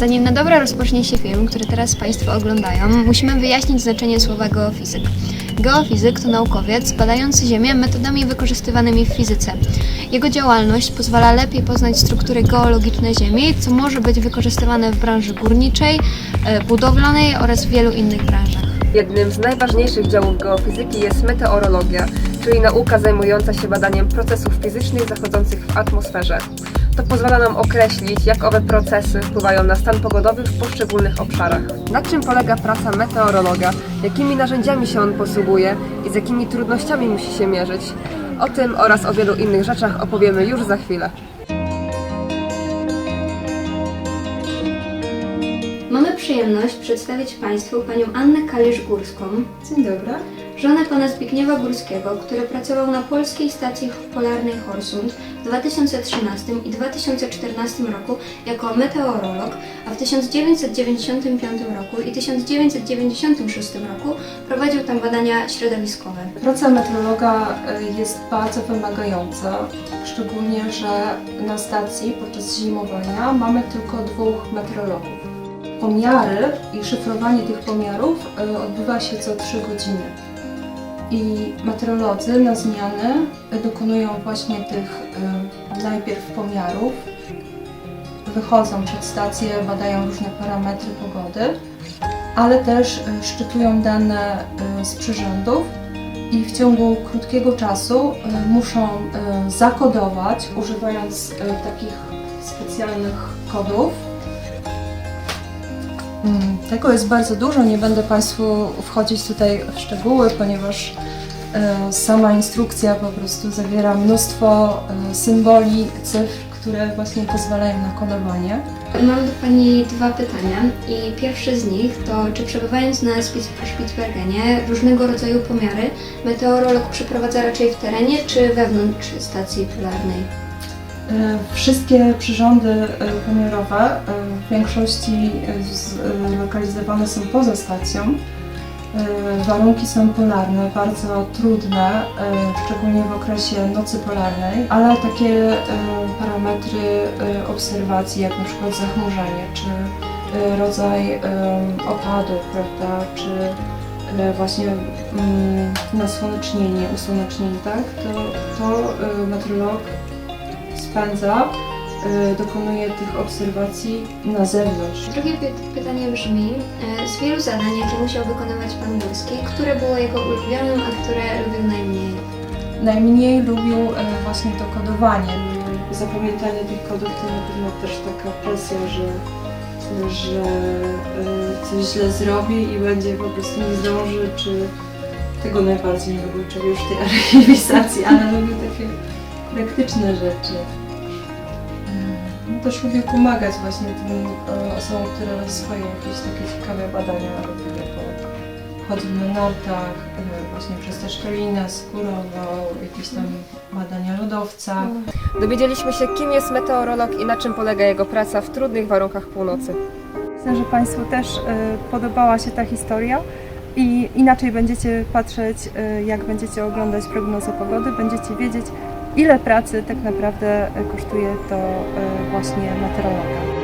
Zanim na dobre rozpocznie się film, który teraz Państwo oglądają, musimy wyjaśnić znaczenie słowa geofizyk. Geofizyk to naukowiec badający Ziemię metodami wykorzystywanymi w fizyce. Jego działalność pozwala lepiej poznać struktury geologiczne Ziemi, co może być wykorzystywane w branży górniczej, e, budowlanej oraz w wielu innych branżach. Jednym z najważniejszych działów geofizyki jest meteorologia, czyli nauka zajmująca się badaniem procesów fizycznych zachodzących w atmosferze. To pozwala nam określić, jak owe procesy wpływają na stan pogodowy w poszczególnych obszarach. Na czym polega praca meteorologa, jakimi narzędziami się on posługuje i z jakimi trudnościami musi się mierzyć? O tym oraz o wielu innych rzeczach opowiemy już za chwilę. Mamy przyjemność przedstawić Państwu panią Annę Kalisz-Górską, Dzień dobry. Żonę pana Zbigniewa Górskiego, który pracował na polskiej stacji polarnej Horsund w 2013 i 2014 roku jako meteorolog, a w 1995 roku i 1996 roku prowadził tam badania środowiskowe. Praca meteorologa y, jest bardzo wymagająca, szczególnie, że na stacji podczas zimowania mamy tylko dwóch meteorologów. Pomiary i szyfrowanie tych pomiarów y, odbywa się co 3 godziny. I meteorolodzy na zmiany y, dokonują właśnie tych y, najpierw pomiarów, wychodzą przed stację, badają różne parametry pogody, ale też y, szczytują dane y, z przyrządów i w ciągu krótkiego czasu muszą zakodować, używając takich specjalnych kodów. Mm, Tego jest bardzo dużo, nie będę Państwu wchodzić tutaj w szczegóły, ponieważ y, sama instrukcja po prostu zawiera mnóstwo y, symboli, cyfr, które właśnie pozwalają na kodowanie. Mam do Pani dwa pytania i pierwsze z nich to, czy przebywając na Spitsbergenie różnego rodzaju pomiary meteorolog przeprowadza raczej w terenie czy wewnątrz stacji polarnej? E, Wszystkie przyrządy e, pomiarowe e, w większości e, z- e, lokalizowane są poza stacją. Warunki są polarne, bardzo trudne, szczególnie w okresie nocy polarnej, ale takie parametry obserwacji, jak na przykład zachmurzenie, czy rodzaj opadu, prawda, czy właśnie mm, nasłonecznienie, usłonecznienie, tak, to, to meteorolog spędza, y, dokonuje tych obserwacji na zewnątrz. Drugie py- pytanie brzmi, e, z wielu zadań, jakie musiał wykonywać Pan Górski, które było jego ulubionym, a które lubił najmniej? Najmniej lubił e, właśnie to kodowanie. Zapamiętanie tych kodów to na pewno też taka presja, że, że e, coś źle zrobi i będzie po prostu nie zdąży, czy tego najbardziej nie lubił, czyli już tej archiwizacji, ale lubił takie praktyczne rzeczy. No też lubię pomagać właśnie tym e, osobom, które swoje jakieś takie ciekawe badania robiły, bo chodził na nartach, e, właśnie przez te szczelinę, skórował, jakieś tam badania lodowca. Dowiedzieliśmy się, kim jest meteorolog i na czym polega jego praca w trudnych warunkach północy. Myślę, że Państwu też y, podobała się ta historia i inaczej będziecie patrzeć, y, jak będziecie oglądać prognozę pogody, będziecie wiedzieć, ile pracy tak naprawdę kosztuje to y, właśnie meteorologa.